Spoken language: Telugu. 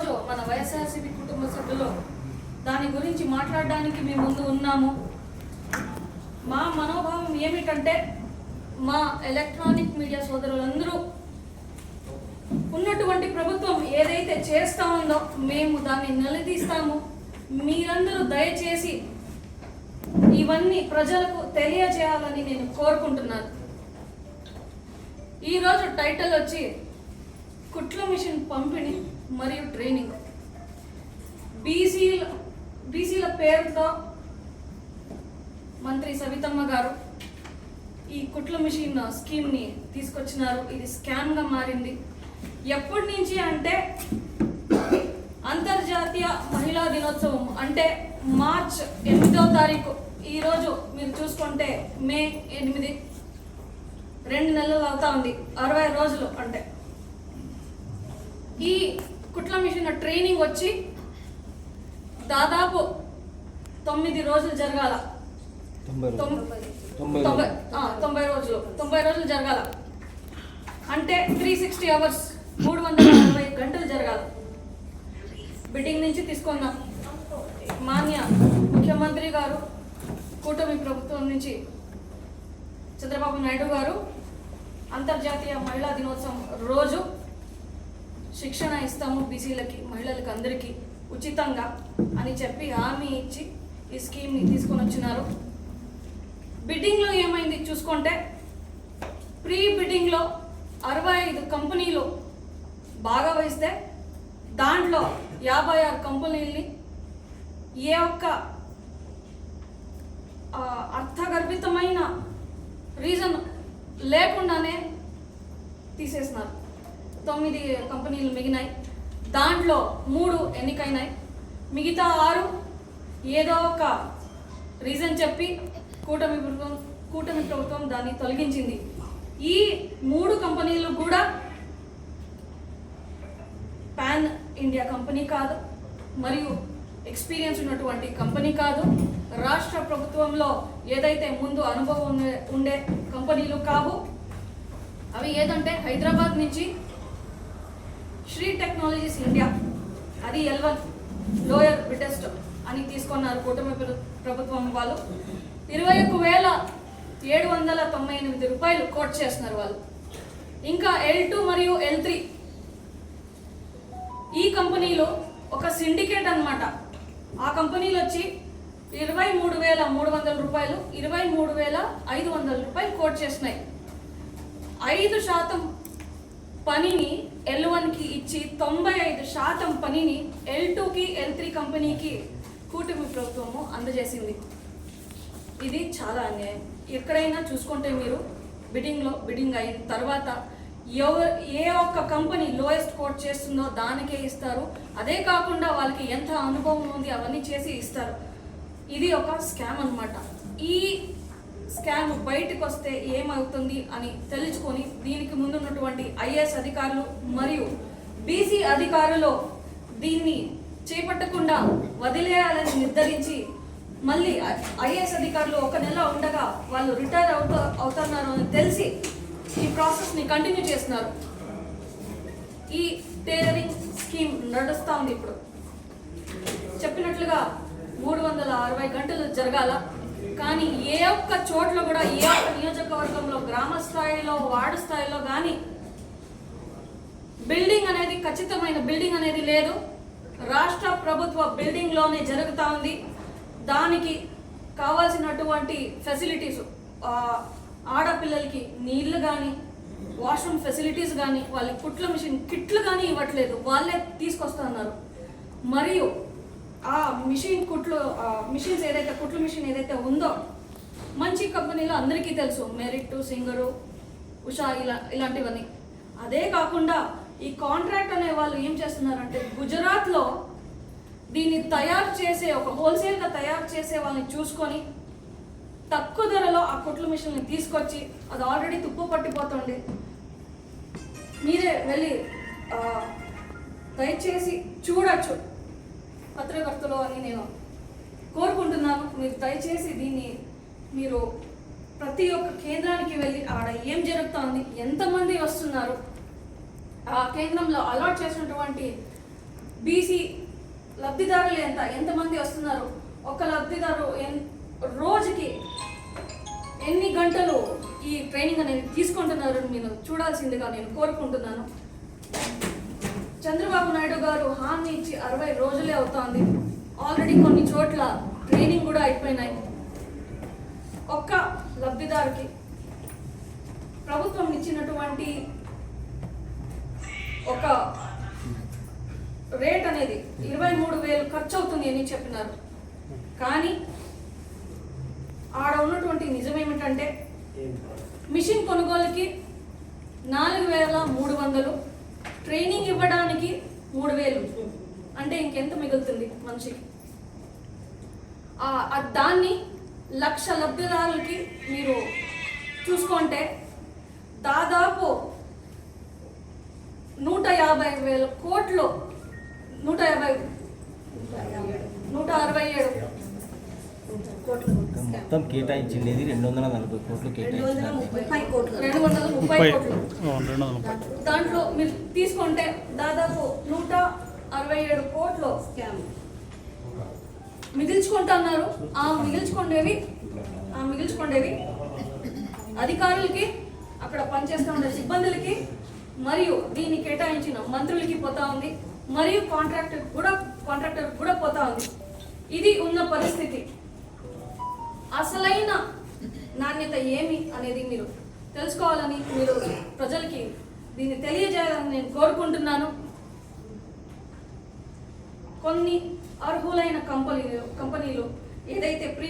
ఈరోజు మన వైఎస్ఆర్సీపీ కుటుంబ సభ్యులు దాని గురించి మాట్లాడడానికి మీ ముందు ఉన్నాము. మా మనోభావం ఏమిటంటే మా ఎలక్ట్రానిక్ మీడియా సోదరులందరూ ఉన్నటువంటి ప్రభుత్వం ఏదైతే చేస్తా ఉందో మేము దాన్ని నిలదీస్తాము. మీరందరూ దయచేసి ఇవన్నీ ప్రజలకు తెలియజేయాలని నేను కోరుకుంటున్నాను. ఈరోజు టైటిల్ వచ్చి కుట్ల మిషన్ పంపిణీ మరియు ట్రైనింగ్. బీసీల బీసీల పేరుతో మంత్రి సవితమ్మ గారు ఈ కుట్ల మిషన్ స్కీమ్ని తీసుకొచ్చినారు. ఇది స్కామ్గా మారింది. ఎప్పటి నుంచి అంటే అంతర్జాతీయ మహిళా దినోత్సవం. అంటే మార్చ్ ఎనిమిదో తారీఖు. ఈరోజు మీరు చూసుకుంటే మే ఎనిమిది. రెండు నెలలు అవుతా ఉంది. అరవై రోజులు అంటే. ఈ కుట్ల మిషన్ ట్రైనింగ్ వచ్చి దాదాపు తొమ్మిది రోజులు జరగాల. తొంభై రోజులు. తొంభై రోజులు. జరగాల. అంటే త్రీ సిక్స్టీ అవర్స్ మూడు వందల అరవై గంటలు జరగాలి. బిడ్డింగ్ నుంచి తీసుకున్నాం మాన్య ముఖ్యమంత్రి గారు కూటమి ప్రభుత్వం నుంచి చంద్రబాబు నాయుడు గారు అంతర్జాతీయ మహిళా దినోత్సవం రోజు శిక్షణ ఇస్తాము బీసీలకి మహిళలకి అందరికీ ఉచితంగా అని చెప్పి హామీ ఇచ్చి ఈ స్కీమ్ని తీసుకొని వచ్చినారు. బిడ్డింగ్లో ఏమైంది చూసుకుంటే ప్రీ బిడ్డింగ్లో అరవై ఐదు కంపెనీలు బాగా వహిస్తే దాంట్లో యాభై ఆరు కంపెనీల్ని ఏ ఒక్క అర్థగర్భితమైన రీజన్ లేకుండానే తీసేసినారు. తొమ్మిది కంపెనీలు మిగినాయి. దాంట్లో మూడు ఎన్నికైనాయి. మిగతా ఆరు ఏదో ఒక రీజన్ చెప్పి కూటమి ప్రభుత్వం కూటమి ప్రభుత్వం దాన్ని తొలగించింది. ఈ మూడు కంపెనీలు కూడా పాన్ ఇండియా కంపెనీ కాదు మరియు ఎక్స్పీరియన్స్ ఉన్నటువంటి కంపెనీ కాదు. రాష్ట్ర ప్రభుత్వంలో ఏదైతే ముందు అనుభవం ఉండే ఉండే కంపెనీలు కావు అవి ఏదంటే హైదరాబాద్ నుంచి శ్రీ టెక్నాలజీస్ ఇండియా అది ఎల్వన్ లోయర్ బిటెస్ట్ అని తీసుకున్నారు కూటమి ప్రభుత్వం వాళ్ళు. ఇరవై ఒక్క వేల ఏడు వందల తొంభై ఎనిమిది రూపాయలు కోట్ చేస్తున్నారు వాళ్ళు. ఇంకా ఎల్ టూ మరియు ఎల్ త్రీ ఈ కంపెనీలో ఒక సిండికేట్ అన్నమాట. ఆ కంపెనీలు వచ్చి ఇరవై మూడు వేల మూడు వందల రూపాయలు ఇరవై మూడు వేల ఐదు వందల రూపాయలు కోట్ చేసినాయి ఐదు శాతం పనిని ఎల్ వన్కి ఇచ్చి తొంభై ఐదు శాతం పనిని ఎల్ టూకి ఎల్ త్రీ కంపెనీకి కూటమి ప్రభుత్వము అందజేసింది. ఇది చాలా అన్యాయం. ఎక్కడైనా చూసుకుంటే మీరు బిడ్డింగ్లో బిడ్డింగ్ అయిన తర్వాత ఎవరు ఏ ఒక్క కంపెనీ లోయెస్ట్ కోట్ చేస్తుందో దానికే ఇస్తారు. అదే కాకుండా వాళ్ళకి ఎంత అనుభవం ఉంది అవన్నీ చేసి ఇస్తారు. ఇది ఒక స్కామ్ అన్నమాట. ఈ స్కామ్ బయటకు వస్తే ఏమవుతుంది అని తెలుసుకొని దీనికి ముందున్నటువంటి ఐఏఎస్ అధికారులు మరియు బీసీ అధికారులు దీన్ని చేపట్టకుండా వదిలేయాలని నిర్ధారించి మళ్ళీ ఐఏఎస్ అధికారులు ఒక నెల ఉండగా వాళ్ళు రిటైర్ అవుతా అవుతున్నారు అని తెలిసి ఈ ప్రాసెస్ని కంటిన్యూ చేస్తున్నారు. ఈ టైలరింగ్ స్కీమ్ నడుస్తూ ఉంది ఇప్పుడు. చెప్పినట్లుగా మూడు వందల అరవై గంటలు జరగాల. కానీ ఏ ఒక్క చోట్ల కూడా ఏ ఒక్క నియోజకవర్గంలో గ్రామ స్థాయిలో వార్డు స్థాయిలో కానీ బిల్డింగ్ అనేది ఖచ్చితమైన బిల్డింగ్ అనేది లేదు. రాష్ట్ర ప్రభుత్వ బిల్డింగ్లోనే జరుగుతూ ఉంది. దానికి కావాల్సినటువంటి ఫెసిలిటీస్ ఆడపిల్లలకి నీళ్ళు కానీ వాష్రూమ్ ఫెసిలిటీస్ కానీ వాళ్ళకి కుట్ల మిషన్ కిట్లు కానీ ఇవ్వట్లేదు. వాళ్ళే తీసుకొస్తున్నారు మరియు ఆ మిషన్ కుట్లు మిషన్స్ ఏదైతే కుట్లు మిషన్ ఏదైతే ఉందో మంచి కంపెనీలో అందరికీ తెలుసు. మెరిట్ సింగరు ఉషా ఇలా ఇలాంటివన్నీ. అదే కాకుండా ఈ కాంట్రాక్ట్ అనే వాళ్ళు ఏం చేస్తున్నారంటే గుజరాత్లో దీన్ని తయారు చేసే ఒక హోల్సేల్గా తయారు చేసే వాళ్ళని చూసుకొని తక్కువ ధరలో ఆ కుట్లు మిషన్ని తీసుకొచ్చి అది ఆల్రెడీ తుప్పు పట్టిపోతుంది. మీరే వెళ్ళి దయచేసి చూడొచ్చు. పత్రకర్తలో అని నేను కోరుకుంటున్నాను. మీరు దయచేసి దీన్ని మీరు ప్రతి ఒక్క కేంద్రానికి వెళ్ళి ఆడ ఏం జరుగుతోంది ఎంతమంది వస్తున్నారు ఆ కేంద్రంలో అలాట్ చేసినటువంటి బీసీ లబ్ధిదారులు ఎంత ఎంతమంది వస్తున్నారు ఒక లబ్ధిదారు ఎన్ రోజుకి ఎన్ని గంటలు ఈ ట్రైనింగ్ అనేది తీసుకుంటున్నారని నేను చూడాల్సిందిగా నేను కోరుకుంటున్నాను. చంద్రబాబు నాయుడు గారు హామీ ఇచ్చి అరవై రోజులే అవుతోంది. ఆల్రెడీ కొన్ని చోట్ల ట్రైనింగ్ కూడా అయిపోయినాయి. ఒక్క లబ్ధిదారుకి ప్రభుత్వం ఇచ్చినటువంటి ఒక రేట్ అనేది ఇరవై మూడు వేలు ఖర్చు అవుతుంది అని చెప్పినారు. కానీ ఆడ ఉన్నటువంటి నిజం ఏమిటంటే మిషన్ కొనుగోలుకి నాలుగు వేల మూడు వందలు ట్రైనింగ్ ఇవ్వడానికి మూడు వేలు. అంటే ఇంకెంత మిగులుతుంది మనిషికి? ఆ- దాన్ని లక్ష లబ్ధిదారులకి మీరు చూసుకుంటే దాదాపు నూట యాభై వేల కోట్లు నూట యాభై నూట అరవై ఏడు. మొత్తం కేటాయించింది రెండు వందల నలభై కోట్లు దాంట్లో మీరు తీసుకుంటే దాదాపు నూట అరవై ఏడు కోట్లు స్కామ్. మిగిల్చుకుంటున్నారు ఆ మిగిల్చుకునేవి ఆ మిగిల్చుకునేవి అధికారులకి అక్కడ పనిచేస్తూ ఉండే సిబ్బందులకి మరియు దీన్ని కేటాయించిన మంత్రులకి పోతా ఉంది మరియు కాంట్రాక్టర్ కూడా కాంట్రాక్టర్ కూడా పోతా ఉంది. ఇది ఉన్న పరిస్థితి. అసలైన నాణ్యత ఏమి అనేది మీరు తెలుసుకోవాలని మీరు ప్రజలకి దీన్ని తెలియజేయాలని నేను కోరుకుంటున్నాను. కొన్ని అర్హులైన కంపెనీలు కంపెనీలు ఏదైతే ప్రీ